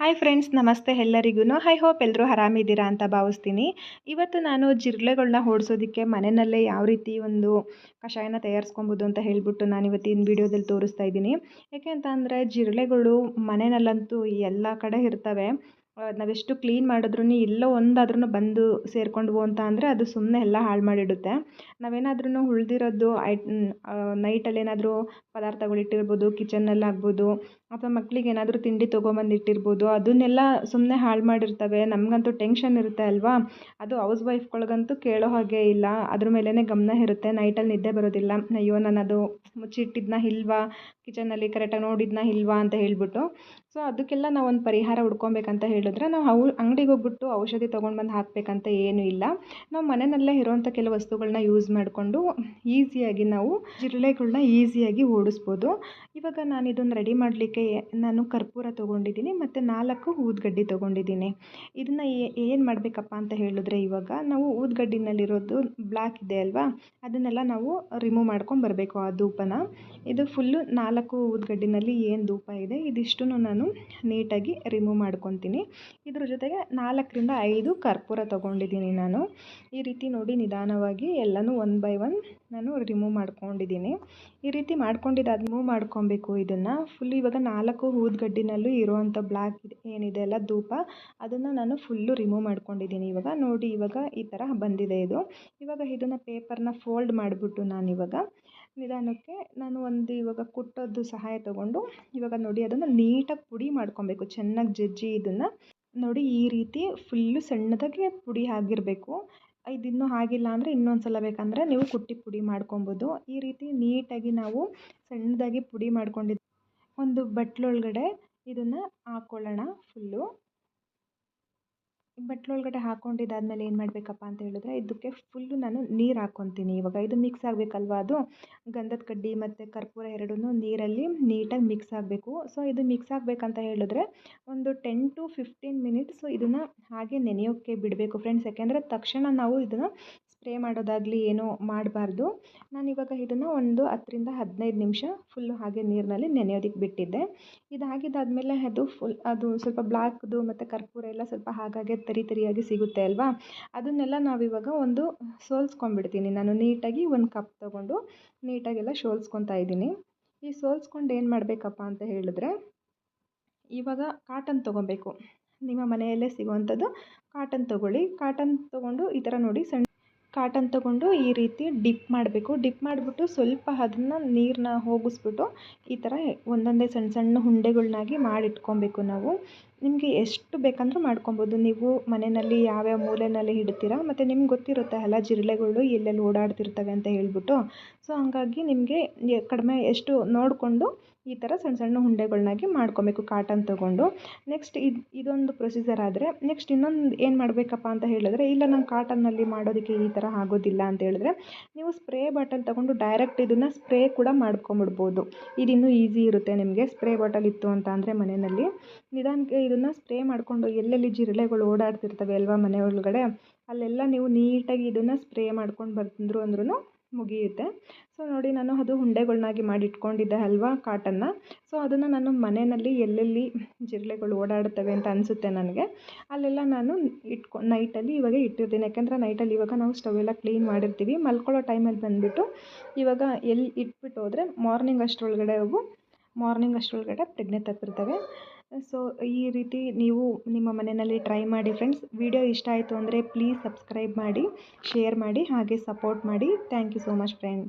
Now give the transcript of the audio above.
Hi friends ನಮಸ್ತೆ ಎಲ್ಲರಿಗೂ high hope ಎಲ್ಲರೂ ಆರಾಮಿದ್ದೀರಾ ಅಂತ ಭಾವಿಸ್ತೀನಿ. ಇವತ್ತು ನಾನು ಜಿರಳೆಗಳನ್ನ ಓಡಿಸೋದಕ್ಕೆ ಮನೆಯಲ್ಲೇ ಯಾವ ರೀತಿ ಒಂದು ಕಷಾಯನ ತಯಾರಿಸ್ಕೊಬೋದು ಅಂತ ಹೇಳಿಬಿಟ್ಟು ನಾನು ಇವತ್ತಿನ ವೀಡಿಯೋದಲ್ಲಿ ತೋರಿಸ್ತಾ ಇದ್ದೀನಿ. ಯಾಕೆ ಅಂತ ಅಂದರೆ ಜಿರಳೆಗಳು ಮನೆಯಲ್ಲಂತೂ ಎಲ್ಲ ಕಡೆ ಇರ್ತವೆ. ನಾವೆಷ್ಟು ಕ್ಲೀನ್ ಮಾಡಿದ್ರೂ ಎಲ್ಲೋ ಒಂದಾದ್ರೂ ಬಂದು ಸೇರ್ಕೊಂಡ್ವು ಅಂತ ಅಂದರೆ ಅದು ಸುಮ್ಮನೆ ಎಲ್ಲ ಹಾಳು ಮಾಡಿಡುತ್ತೆ. ನಾವೇನಾದ್ರೂ ಉಳ್ದಿರೋದು ಐ ನೈಟಲ್ಲಿ ಏನಾದರೂ ಪದಾರ್ಥಗಳು ಇಟ್ಟಿರ್ಬೋದು ಕಿಚನ್ನಲ್ಲಾಗ್ಬೋದು ಅಥವಾ ಮಕ್ಳಿಗೆ ಏನಾದರೂ ತಿಂಡಿ ತೊಗೊಂಬಂದು ಇಟ್ಟಿರ್ಬೋದು, ಅದನ್ನೆಲ್ಲ ಸುಮ್ಮನೆ ಹಾಳು ಮಾಡಿರ್ತವೆ, ನಮಗಂತೂ ಟೆನ್ಷನ್ ಇರುತ್ತೆ ಅಲ್ವಾ? ಅದು ಹೌಸ್ ವೈಫ್ಗಳಿಗಂತೂ ಕೇಳೋ ಹಾಗೆ ಇಲ್ಲ, ಅದ್ರ ಮೇಲೇ ಗಮನ ಇರುತ್ತೆ ನೈಟಲ್ಲಿ ನಿದ್ದೆ ಬರೋದಿಲ್ಲ. ಅಯ್ಯೋ ನಾನು ಅದು ಮುಚ್ಚಿಟ್ಟಿದ್ನ ಇಲ್ವಾ? ಕಿಚನಲ್ಲಿ ಕರೆಕ್ಟಾಗಿ ನೋಡಿದ್ನ ಇಲ್ವಾ ಅಂತ ಹೇಳಿಬಿಟ್ಟು. ಸೊ ಅದಕ್ಕೆಲ್ಲ ನಾವು ಒಂದು ಪರಿಹಾರ ಹುಡ್ಕೊಬೇಕಂತ ಹೇಳಿದ್ರೆ, ನಾವು ಅವು ಅಂಗಡಿಗೆ ಹೋಗ್ಬಿಟ್ಟು ಔಷಧಿ ತೊಗೊಂಡು ಬಂದು ಹಾಕಬೇಕಂತ ಏನೂ ಇಲ್ಲ. ನಾವು ಮನೆಯಲ್ಲೇ ಇರೋವಂಥ ಕೆಲವು ವಸ್ತುಗಳನ್ನ ಯೂಸ್ ಮಾಡಿಕೊಂಡು ಈಸಿಯಾಗಿ ನಾವು ಜಿರಳೆಗಳನ್ನ ಈಸಿಯಾಗಿ ಓಡಿಸ್ಬೋದು. ಇವಾಗ ನಾನು ಇದನ್ನು ರೆಡಿ ಮಾಡಲಿಕ್ಕೆ ನಾನು ಕರ್ಪೂರ ತೊಗೊಂಡಿದ್ದೀನಿ ಮತ್ತು ನಾಲ್ಕು ಊದುಗಡ್ಡಿ ತೊಗೊಂಡಿದ್ದೀನಿ. ಇದನ್ನು ಏನು ಮಾಡಬೇಕಪ್ಪ ಅಂತ ಹೇಳಿದ್ರೆ ಇವಾಗ ನಾವು ಊದುಗಡ್ಡಿನಲ್ಲಿರೋದು ಬ್ಲ್ಯಾಕ್ ಇದೆ ಅಲ್ವಾ? ಅದನ್ನೆಲ್ಲ ನಾವು ರಿಮೂವ್ ಮಾಡ್ಕೊಂಡು ಬರಬೇಕು ಆ ಧೂಪನ. ಇದು ಫುಲ್ಲು ನಾಲ್ಕು ಊದುಗಡ್ಡಿನಲ್ಲಿ ಏನು ಧೂಪ ಇದೆ ಇದಿಷ್ಟು ನಾನು ನೀಟಾಗಿ ರಿಮೂವ್ ಮಾಡ್ಕೊತೀನಿ. ಇದ್ರ ಜೊತೆಗೆ ನಾಲ್ಕರಿಂದ ಐದು ಕರ್ಪೂರ ತೊಗೊಂಡಿದ್ದೀನಿ ನಾನು. ಈ ರೀತಿ ನೋಡಿ ನಿಧಾನವಾಗಿ ಎಲ್ಲನೂ ಒನ್ ಬೈ ಒನ್ ನಾನು ರಿಮೂವ್ ಮಾಡ್ಕೊಂಡಿದ್ದೀನಿ. ಈ ರೀತಿ ಮಾಡ್ಕೊಂಡಿದ್ದಾದ ಮೂವ್ ಮಾಡ್ಕೊಬೇಕು ಇದನ್ನು. ಫುಲ್ ಇವಾಗ ನಾಲ್ಕು ಊದುಗಡ್ಡಿನಲ್ಲೂ ಇರುವಂಥ ಬ್ಲ್ಯಾಕ್ ಏನಿದೆ ಅಲ್ಲ ಧೂಪ, ಅದನ್ನು ನಾನು ಫುಲ್ಲು ರಿಮೂವ್ ಮಾಡ್ಕೊಂಡಿದ್ದೀನಿ ಇವಾಗ. ನೋಡಿ ಇವಾಗ ಈ ಥರ ಬಂದಿದೆ ಇದು. ಇವಾಗ ಇದನ್ನು ಪೇಪರ್ನ ಫೋಲ್ಡ್ ಮಾಡಿಬಿಟ್ಟು ನಾನಿವಾಗ ನಿಧಾನಕ್ಕೆ ನಾನು ಒಂದು ಇವಾಗ ಕುಟ್ಟೋದು ಸಹಾಯ ತೊಗೊಂಡು ಇವಾಗ ನೋಡಿ ಅದನ್ನು ನೀಟಾಗಿ ಪುಡಿ ಮಾಡ್ಕೊಬೇಕು. ಚೆನ್ನಾಗಿ ಜಜ್ಜಿ ಇದನ್ನು. ನೋಡಿ ಈ ರೀತಿ ಫುಲ್ಲು ಸಣ್ಣದಾಗಿ ಪುಡಿ ಆಗಿರಬೇಕು. ಇದಿನ್ನೂ ಆಗಿಲ್ಲ ಅಂದರೆ ಇನ್ನೊಂದು ಸಲ ಬೇಕಂದರೆ ನೀವು ಕುಟ್ಟಿ ಪುಡಿ ಮಾಡ್ಕೊಬೋದು. ಈ ರೀತಿ ನೀಟಾಗಿ ನಾವು ಸಣ್ಣದಾಗಿ ಪುಡಿ ಮಾಡ್ಕೊಂಡಿದ್ದು ಒಂದು ಬಟ್ಲೊಳಗಡೆ ಇದನ್ನು ಹಾಕ್ಕೊಳ್ಳೋಣ ಫುಲ್ಲು ಬಟ್ಲೊಳಗಡೆ ಹಾಕ್ಕೊಂಡಿದ್ದಾದ್ಮೇಲೆ ಏನು ಮಾಡಬೇಕಪ್ಪ ಅಂತ ಹೇಳಿದ್ರೆ, ಇದಕ್ಕೆ ಫುಲ್ಲು ನಾನು ನೀರು ಹಾಕ್ಕೊತೀನಿ ಇವಾಗ ಇದು ಮಿಕ್ಸ್ ಆಗಬೇಕಲ್ವ ಅದು? ಗಂಧದ ಕಡ್ಡಿ ಮತ್ತು ಕರ್ಪೂರ ಎರಡೂ ನೀರಲ್ಲಿ ನೀಟಾಗಿ ಮಿಕ್ಸ್ ಆಗಬೇಕು. ಸೊ ಇದು ಮಿಕ್ಸ್ ಆಗಬೇಕಂತ ಹೇಳಿದ್ರೆ ಒಂದು ಟೆನ್ ಟು ಫಿಫ್ಟೀನ್ ಮಿನಿಟ್ಸು ಇದನ್ನು ಹಾಗೆ ನೆನೆಯೋಕ್ಕೆ ಬಿಡಬೇಕು ಫ್ರೆಂಡ್ಸ್ ಯಾಕೆಂದರೆ ತಕ್ಷಣ ನಾವು ಇದನ್ನು ಸ್ಪ್ರೇ ಮಾಡೋದಾಗಲಿ ಏನೂ ಮಾಡಬಾರ್ದು. ನಾನಿವಾಗ ಇದನ್ನು ಒಂದು ಹತ್ತರಿಂದ ಹದಿನೈದು ನಿಮಿಷ ಫುಲ್ಲು ಹಾಗೆ ನೀರಿನಲ್ಲಿ ನೆನೆಯೋದಕ್ಕೆ ಬಿಟ್ಟಿದ್ದೆ. ಇದಾಗಿದ್ದಾದ್ಮೇಲೆ ಅದು ಫುಲ್ ಅದು ಸ್ವಲ್ಪ ಬ್ಲ್ಯಾಕ್ದು ಮತ್ತು ಕರ್ಪೂರ ಎಲ್ಲ ಸ್ವಲ್ಪ ಹಾಗಾಗೆ ತರಿ ತರಿಯಾಗಿ ಸಿಗುತ್ತೆ ಅಲ್ವಾ? ಅದನ್ನೆಲ್ಲ ನಾವಿವಾಗ ಒಂದು ಸೋಲ್ಸ್ಕೊಂಡ್ಬಿಡ್ತೀನಿ. ನಾನು ನೀಟಾಗಿ ಒಂದು ಕಪ್ ತೊಗೊಂಡು ನೀಟಾಗೆಲ್ಲ ಸೋಲ್ಸ್ಕೊತಾ ಇದ್ದೀನಿ. ಈ ಸೋಲ್ಸ್ಕೊಂಡು ಏನು ಮಾಡಬೇಕಪ್ಪ ಅಂತ ಹೇಳಿದ್ರೆ, ಇವಾಗ ಕಾಟನ್ ತೊಗೊಬೇಕು. ನಿಮ್ಮ ಮನೆಯಲ್ಲೇ ಸಿಗುವಂಥದ್ದು ಕಾಟನ್ ತೊಗೊಳ್ಳಿ. ಕಾಟನ್ ತೊಗೊಂಡು ಈ ಥರ ನೋಡಿ ಸಣ್ಣ ಕಾಟನ್ ತೊಗೊಂಡು ಈ ರೀತಿ ಡಿಪ್ ಮಾಡಬೇಕು. ಡಿಪ್ ಮಾಡಿಬಿಟ್ಟು ಸ್ವಲ್ಪ ಅದನ್ನು ನೀರನ್ನ ಹೋಗಿಸ್ಬಿಟ್ಟು ಈ ಥರ ಒಂದೊಂದೇ ಸಣ್ಣ ಸಣ್ಣ ಉಂಡೆಗಳ್ನಾಗಿ ಮಾಡಿಟ್ಕೊಬೇಕು ನಾವು. ನಿಮಗೆ ಎಷ್ಟು ಬೇಕಂದರೂ ಮಾಡ್ಕೊಬೋದು. ನೀವು ಮನೆಯಲ್ಲಿ ಯಾವ್ಯಾವ ಮೂಲೆಯಲ್ಲಿ ಇಡ್ತೀರಾ, ಮತ್ತು ನಿಮ್ಗೆ ಗೊತ್ತಿರುತ್ತೆ ಅಲ್ಲ, ಜಿರಳೆಗಳು ಎಲ್ಲೆಲ್ಲಿ ಓಡಾಡ್ತಿರ್ತವೆ ಅಂತ ಹೇಳಿಬಿಟ್ಟು. ಸೊ ಹಂಗಾಗಿ ನಿಮಗೆ ಕಡಿಮೆ ಎಷ್ಟು ನೋಡಿಕೊಂಡು ಈ ಥರ ಸಣ್ಣ ಸಣ್ಣ ಉಂಡೆಗಳ್ನಾಗಿ ಮಾಡ್ಕೊಬೇಕು, ಕಾಟನ್ ತೊಗೊಂಡು. ನೆಕ್ಸ್ಟ್ ಇದು, ಇದೊಂದು ಪ್ರೊಸೀಜರ್ ಆದರೆ ನೆಕ್ಸ್ಟ್ ಇನ್ನೊಂದು ಏನು ಮಾಡಬೇಕಪ್ಪ ಅಂತ ಹೇಳಿದ್ರೆ, ಇಲ್ಲ ನಾನು ಕಾಟನ್ನಲ್ಲಿ ಮಾಡೋದಕ್ಕೆ ಈ ಥರ ಆಗೋದಿಲ್ಲ ಅಂತ ಹೇಳಿದ್ರೆ, ನೀವು ಸ್ಪ್ರೇ ಬಾಟಲ್ ತೊಗೊಂಡು ಡೈರೆಕ್ಟ್ ಇದನ್ನು ಸ್ಪ್ರೇ ಕೂಡ ಮಾಡ್ಕೊಂಬಿಡ್ಬೋದು. ಇದು ಇನ್ನೂ ಈಸಿ ಇರುತ್ತೆ ನಿಮಗೆ ಸ್ಪ್ರೇ ಬಾಟಲ್ ಇತ್ತು ಅಂತ ಅಂದರೆ ಮನೆಯಲ್ಲಿ. ನಿಧಾನಕ್ಕೆ ಇದನ್ನು ಸ್ಪ್ರೇ ಮಾಡಿಕೊಂಡು ಎಲ್ಲೆಲ್ಲಿ ಜಿರಳೆಗಳು ಓಡಾಡ್ತಿರ್ತವೆ ಅಲ್ವಾ ಮನೆ ಒಳಗಡೆ, ಅಲ್ಲೆಲ್ಲ ನೀವು ನೀಟಾಗಿ ಇದನ್ನು ಸ್ಪ್ರೇ ಮಾಡ್ಕೊಂಡು ಬಂದರು ಅಂದ್ರೂ ಮುಗಿಯುತ್ತೆ. ಸೊ ನೋಡಿ ನಾನು ಅದು ಉಂಡೆಗಳ್ನಾಗಿ ಮಾಡಿ ಇಟ್ಕೊಂಡಿದ್ದೆ ಅಲ್ವಾ ಕಾಟನ್ನ ಸೊ ಅದನ್ನು ನಾನು ಮನೆಯಲ್ಲಿ ಎಲ್ಲೆಲ್ಲಿ ಜಿರಳೆಗಳು ಓಡಾಡ್ತವೆ ಅಂತ ಅನಿಸುತ್ತೆ ನನಗೆ, ಅಲ್ಲೆಲ್ಲ ನಾನು ಇಟ್ಕೊ, ನೈಟಲ್ಲಿ ಇವಾಗ ಇಟ್ಟಿರ್ತೀನಿ. ಯಾಕೆಂದರೆ ನೈಟಲ್ಲಿ ಇವಾಗ ನಾವು ಸ್ಟವ್ ಎಲ್ಲ ಕ್ಲೀನ್ ಮಾಡಿರ್ತೀವಿ. ಮಲ್ಕೊಳ್ಳೋ ಟೈಮಲ್ಲಿ ಬಂದುಬಿಟ್ಟು ಇವಾಗ ಎಲ್ಲಿ ಇಟ್ಬಿಟ್ಟು ಹೋದರೆ ಮಾರ್ನಿಂಗ್ ಅಷ್ಟರೊಳಗಡೆ ಅವು ಮಾರ್ನಿಂಗ್ ಅಷ್ಟರೊಳಗಡೆ ಪ್ರಜ್ಞೆ ತಪ್ಪಿರ್ತವೆ. ಸೊ ಈ ರೀತಿ ನೀವು ನಿಮ್ಮ ಮನೆಯಲ್ಲಿ ಟ್ರೈ ಮಾಡಿ ಫ್ರೆಂಡ್ಸ್ ವಿಡಿಯೋ ಇಷ್ಟ ಆಯಿತು ಅಂದರೆ ಪ್ಲೀಸ್ ಸಬ್ಸ್ಕ್ರೈಬ್ ಮಾಡಿ ಶೇರ್ ಮಾಡಿ, ಹಾಗೆ ಸಪೋರ್ಟ್ ಮಾಡಿ. Thank you so much friend